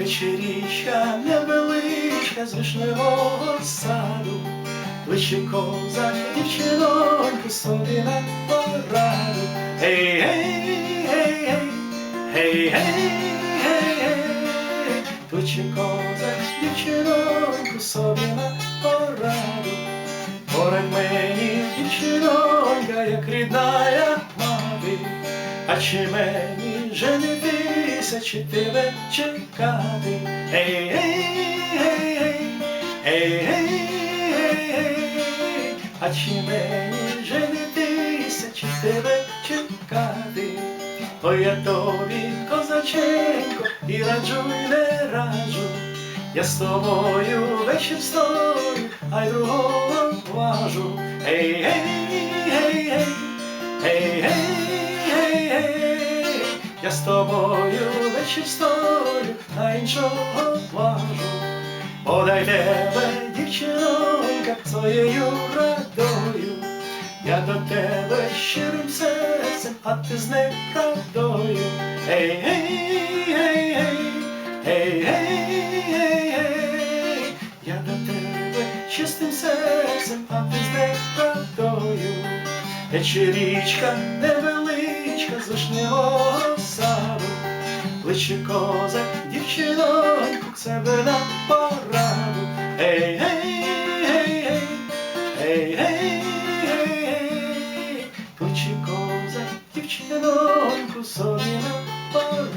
Вечерічка невеличка з вишневого саду, Кличе козак дівчиноньку собі на пораду. Гей, гей, гей, гей, гей, гей, гей, Кличе козак дівчиноньку собі на пораду. Поряд мені дівчинонька, як рідна я мати, а чи мені женитися, чи тебе чекати? Ей, ей, ей, ей, ей, ей, ей, а чи мені женитися, чи тебе чекати? Ой, я тобі, козаченько, і раджу, і не раджу, я з тобою вечір стою, а й другого важу. Ей, ей, ей, ей, ей, ей, я з тобою вечір стою, а іншого важу. Подай тебе, дівчинонька, своєю радою, я до тебе щирим серцем, а ти з неправдою. Ей, ей, ей, ей, ей, ей, ей, ей, я до тебе чистим серцем, а ти з неправдою. Вечерічка невеличка з вишневого саду, кличе козак дівчиноньку к себе на пораду. Ей, гей, гей, гей, ей, гей, гей, кличе козак дівчиноньку собі на пораду.